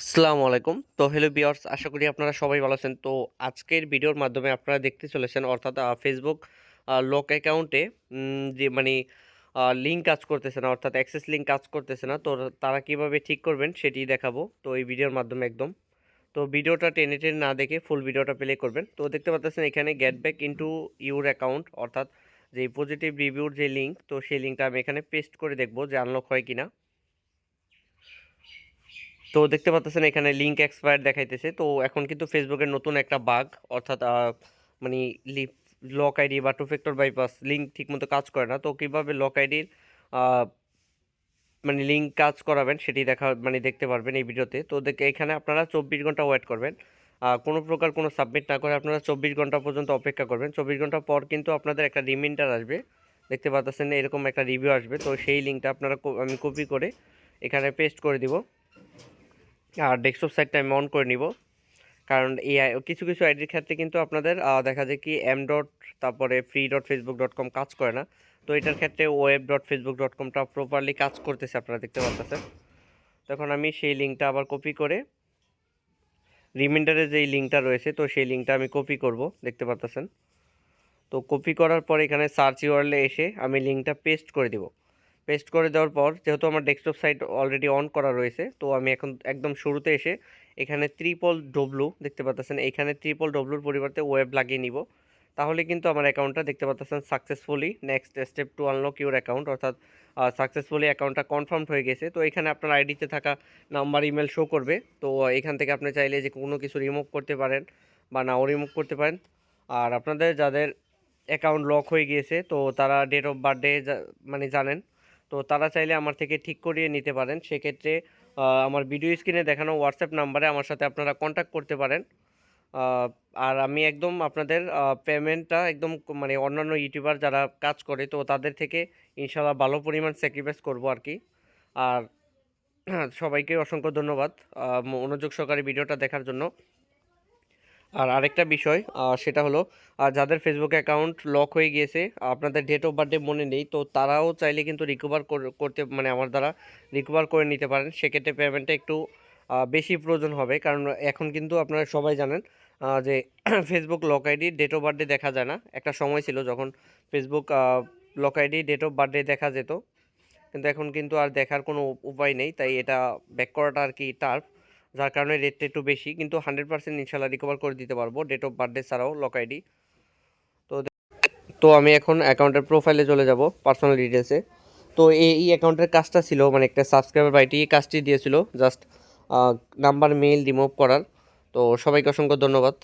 আসসালামু আলাইকুম। তো হ্যালো বিয়ার্স আশা করি আপনারা সবাই ভালো আছেন। তো আজকের ভিডিওর মাধ্যমে আপনারা দেখতে চলেছেন, অর্থাৎ ফেসবুক লক অ্যাকাউন্টে যে মানে লিঙ্ক কাজ করতেছে না, অর্থাৎ অ্যাক্সেস লিঙ্ক কাজ করতেছে না, তো তারা কীভাবে ঠিক করবেন সেটি দেখাবো। তো এই ভিডিওর মাধ্যমে একদম। তো ভিডিওটা টেনে টেনে না দেখে ফুল ভিডিওটা প্লে করবেন। তো দেখতে পাচ্ছেন এখানে get back into your account অর্থাৎ, যে পজিটিভ রিভিউর যে লিঙ্ক তো সেই লিঙ্কটা আমি এখানে পেস্ট করে দেখব যে আনলক হয় কিনা। তো দেখতে পাচ্ছেন এখানে লিঙ্ক এক্সপায়ার দেখাইতেছে। তো এখন কিন্তু ফেসবুকের নতুন একটা বাগ অর্থাৎ মানে মানে লক আইডি বা টু ফ্যাক্টর বাইপাস লিঙ্ক ঠিকমতো কাজ করে না। তো কীভাবে লক আইডির মানে লিঙ্ক কাজ করাবেন সেটি দেখা মানে দেখতে পারবেন এই ভিডিওতে। তো দেখে, এখানে আপনারা চব্বিশ ঘণ্টা ওয়েট করবেন। কোনো প্রকার কোনো সাবমিট না করে আপনারা চব্বিশ ঘণ্টা পর্যন্ত অপেক্ষা করবেন। চব্বিশ ঘণ্টা পর কিন্তু আপনাদের একটা রিমাইন্ডার আসবে। দেখতে পাচ্ছেন এরকম একটা রিভিউ আসবে। তো সেই লিঙ্কটা আপনারা আমি কপি করে এখানে পেস্ট করে দিব। আর ডেস্কটপ সাইটটা আমি অন করে নিব। কারণ এই কিছু কিছু আইডির ক্ষেত্রে কিন্তু আপনাদের দেখা যায় কি এম ডট তারপরে free dot Facebook dot com কাজ করে না। তো এটার ক্ষেত্রে ওয়েব ডট ফেসবুক ডট কমটা প্রপারলি কাজ করতেছে আপনারা দেখতে পাচ্ছেন তখন আমি সেই লিঙ্কটা আবার কপি করে রিমাইন্ডারে যেই লিঙ্কটা রয়েছে, তো সেই লিঙ্কটা আমি কপি করব, দেখতে পাচ্ছেন তো কপি করার পর এখানে সার্চ ইউআরএলে এসে আমি লিঙ্কটা পেস্ট করে দিব। পেস্ট করে দেওয়ার পর, যেহেতু আমার ডেস্কটপ সাইট অলরেডি অন করা রয়েছে, তো আমি এখন একদম শুরুতে এসে এখানে ত্রিপল ডব্লু দেখতে পাচ্ছেন। এখানে ত্রিপল ডব্লুর পরিবর্তে ওয়েব লাগিয়ে নিব। তাহলে কিন্তু আমার অ্যাকাউন্টটা দেখতে পাচ্ছেন successfully next step to unlock your account অর্থাৎ সাকসেসফুলি অ্যাকাউন্টটা কনফার্ম হয়ে গেছে। তো এখানে আপনার আইডিতে থাকা নাম্বার ইমেল শো করবে। তো এখান থেকে আপনি চাইলে যে কোনো কিছু রিমুভ করতে পারেন বা নাও রিমুভ করতে পারেন। আর আপনাদের যাদের অ্যাকাউন্ট লক হয়ে গিয়েছে, তো তারা ডেট অফ বার্থডে মানে জানেন তো তারা চাইলে আমার থেকে ঠিক করিয়ে নিতে পারেন। সেক্ষেত্রে আমার ভিডিও স্ক্রিনে দেখানো হোয়াটসঅ্যাপ নাম্বারে আমার সাথে আপনারা কন্ট্যাক্ট করতে পারেন। আর আমি একদম আপনাদের পেমেন্টটা একদম মানে অন্যান্য ইউটিউবার যারা কাজ করে, তো তাদের থেকে ইনশাল্লাহ ভালো পরিমাণ স্যাক্রিফাইস করব আর কি। আর সবাইকে অসংখ্য ধন্যবাদ মনোযোগ সহকারে ভিডিওটা দেখার জন্য। আর আরেকটা বিষয় সেটা হলো যাদের ফেসবুক অ্যাকাউন্ট লক হয়ে গিয়েছে, আপনাদের ডেট অফ বার্থডে মনে নেই, তো তারাও চাইলে কিন্তু রিকভার করতে মানে আমার দ্বারা রিকভার করে নিতে পারেন। সেক্ষেত্রে পেমেন্টটা একটু বেশি প্রয়োজন হবে, কারণ এখন কিন্তু আপনারা সবাই জানেন যে Facebook lock ID date of birthday দেখা যায় না। একটা সময় ছিল যখন Facebook lock ID date of birthday দেখা যেত, কিন্তু এখন কিন্তু আর দেখার কোনো উপায় নেই, তাই এটা ব্যাক করাটা আর কি টার্ফ যার কারণে রেটটা একটু বেশি, কিন্তু হান্ড্রেড পার্সেন্ট ইনশাল্লাহ রিকভার করে দিতে পারব। ডেট অফ বার্থডে ছাড়াও লক আইডি তো তো আমি এখন অ্যাকাউন্টের প্রোফাইলে চলে যাব পার্সোনাল ডিটেলসে তো এই অ্যাকাউন্টের কাজটা ছিল মানে একটা সাবস্ক্রাইবার বাইটি এই কাজটি দিয়েছিল জাস্ট নাম্বার মেইল রিমুভ করার। তো সবাইকে অসংখ্য ধন্যবাদ।